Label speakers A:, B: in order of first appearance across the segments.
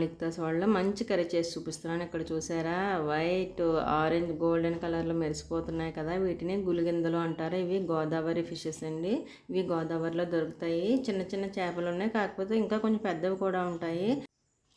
A: మాలిక్తాస్ వాళ్ళ మంచి కర్రీ చేసి చూపిస్తున్నాను. ఇక్కడ చూసారా? వైట్ ఆరెంజ్ గోల్డెన్ కలర్లో మెరిసిపోతున్నాయి కదా. వీటిని గులిగిందలు అంటారు. ఇవి గోదావరి ఫిషెస్ అండి. ఇవి గోదావరిలో దొరుకుతాయి. చిన్న చిన్న చేపలు ఉన్నాయి. కాకపోతే ఇంకా కొంచెం పెద్దవి కూడా ఉంటాయి.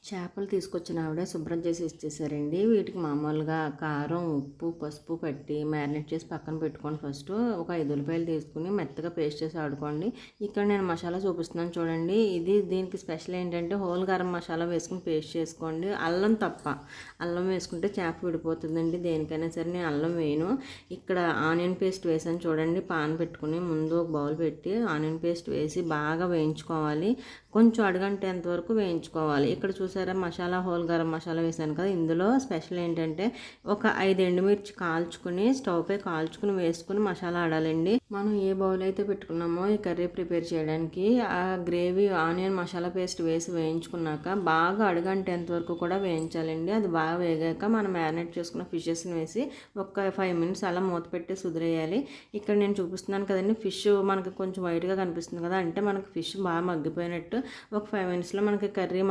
A: చేపలు తీసుకొచ్చిన ఆవిడ శుభ్రం చేసి ఇచ్చేసారండి. వీటికి మామూలుగా కారం ఉప్పు పసుపు పట్టి మ్యారినేట్ చేసి పక్కన పెట్టుకోండి ఫస్ట్. ఒక ఐదు ఉల్లిపాయలు తీసుకుని మెత్తగా పేస్ట్ చేసి ఆడుకోండి. ఇక్కడ నేను మసాలా చూపిస్తున్నాను చూడండి. ఇది దీనికి స్పెషల్ ఏంటంటే హోల్ గరం మసాలా వేసుకుని పేస్ట్ చేసుకోండి. అల్లం తప్ప. అల్లం వేసుకుంటే చేప విడిపోతుందండి. దేనికైనా సరే నేను అల్లం వేయను. ఇక్కడ ఆనియన్ పేస్ట్ వేసాను చూడండి. పాన్ పెట్టుకుని ముందు ఒక బౌల్ పెట్టి ఆనియన్ పేస్ట్ వేసి బాగా వేయించుకోవాలి. కొంచెం అడుగంటేంత వరకు వేయించుకోవాలి. ఇక్కడ చూసారా మసాలా హోల్ గరం మసాలా వేసాను కదా. ఇందులో స్పెషల్ ఏంటంటే ఒక ఐదు ఎండుమిర్చి కాల్చుకుని స్టవ్ పై కాల్చుకుని వేసుకుని మసాలా ఆడాలండి. మనం ఏ బౌల్ అయితే పెట్టుకున్నామో ఈ కర్రీ ప్రిపేర్ చేయడానికి ఆ గ్రేవీ ఆనియన్ మసాలా పేస్ట్ వేసి వేయించుకున్నాక బాగా అడుగంటేంత వరకు కూడా వేయించాలండి. అది బాగా వేగాక మనం మ్యారినేట్ చేసుకున్న ఫిషెస్ని వేసి ఒక ఫైవ్ మినిట్స్ అలా మూత పెట్టి సుదిరేయాలి. ఇక్కడ నేను చూపిస్తున్నాను కదండి ఫిష్ మనకి కొంచెం వైట్గా కనిపిస్తుంది కదా. అంటే మనకి ఫిష్ బాగా మగ్గిపోయినట్టు ఒక ఫైవ్ మినిట్స్లో మనకి కర్రీ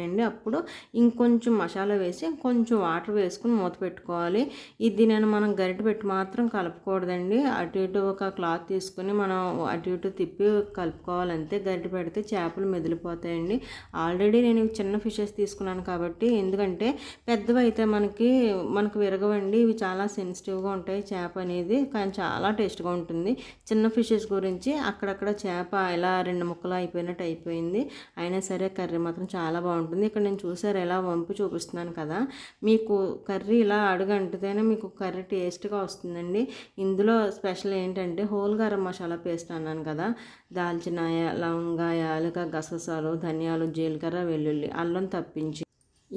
A: వేసానండి అప్పుడు ఇంకొంచెం మసాలా వేసి కొంచెం వాటర్ వేసుకుని మూత పెట్టుకోవాలి. ఇది నేను మనం గరిటె పెట్టి మాత్రం కలపకూడదండి. అటు ఇటు ఒక క్లాత్ తీసుకుని మనం అటు ఇటు తిప్పి కలుపుకోవాలంతే. గరిట గరిటె పెడితే చేపలు మెదిలిపోతాయండి. ఆల్రెడీ నేను చిన్న ఫిషెస్ తీసుకున్నాను కాబట్టి ఎందుకంటే పెద్దవి అయితే మనకి మనకు విరగవండి. ఇవి చాలా సెన్సిటివ్గా ఉంటాయి చేప అనేది. కానీ చాలా టేస్ట్గా ఉంటుంది. చిన్న ఫిషెస్ గురించి అక్కడక్కడ చేప ఇలా రెండు ముక్కలు అయిపోయినట్టు అయిపోయింది. అయినా సరే కర్రీ మాత్రం చాలా బాగుంటుంది. ఇక్కడ నేను చూసారు ఎలా వంపు చూపిస్తున్నాను కదా. మీకు కర్రీ ఇలా అడుగు మీకు కర్రీ టేస్ట్గా వస్తుందండి. ఇందులో స్పెషల్ ఏంటంటే హోల్ గరం మసాలా పేస్ట్ అన్నాను కదా. దాల్చిన లవంగా యాలక గసగసాలు ధనియాలు జీలకర్ర వెల్లుల్లి అల్లం తప్పించి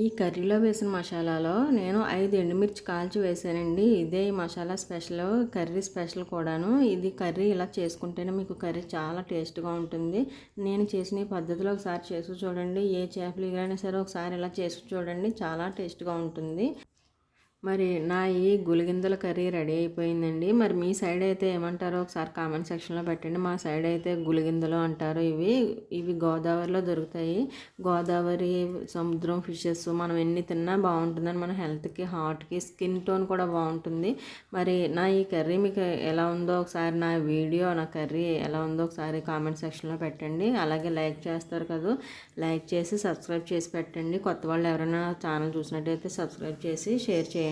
A: ఈ కర్రీలో వేసిన మసాలాలో నేను ఐదు ఎండుమిర్చి కాల్చి వేసానండి. ఇదే ఈ మసాలా స్పెషల్ కర్రీ స్పెషల్ కూడాను. ఇది కర్రీ ఇలా చేసుకుంటేనే మీకు కర్రీ చాలా టేస్ట్గా ఉంటుంది. నేను చేసిన ఈ పద్ధతిలో ఒకసారి చేసి చూడండి. ఏ చేపలు ఇవైనా సరే ఒకసారి ఇలా చేసి చూడండి. చాలా టేస్ట్గా ఉంటుంది. మరి నా ఈ గులిగిందల కర్రీ రెడీ అయిపోయిందండి. మరి మీ సైడ్ అయితే ఏమంటారో ఒకసారి కామెంట్ సెక్షన్లో పెట్టండి. మా సైడ్ అయితే గులిగిందలు అంటారు. ఇవి ఇవి గోదావరిలో దొరుకుతాయి. గోదావరి సముద్రం ఫిషెస్ మనం ఎన్ని తిన్నా బాగుంటుందని మన హెల్త్కి హార్ట్కి స్కిన్ టోన్ కూడా బాగుంటుంది. మరి నా ఈ కర్రీ మీకు ఎలా ఉందో ఒకసారి నా వీడియో నా కర్రీ ఎలా ఉందో ఒకసారి కామెంట్ సెక్షన్లో పెట్టండి. అలాగే లైక్ చేస్తారు కదా. లైక్ చేసి సబ్స్క్రైబ్ చేసి పెట్టండి. కొత్త వాళ్ళు ఎవరైనా ఛానల్ చూసినట్టయితే సబ్స్క్రైబ్ చేసి షేర్ చేయండి.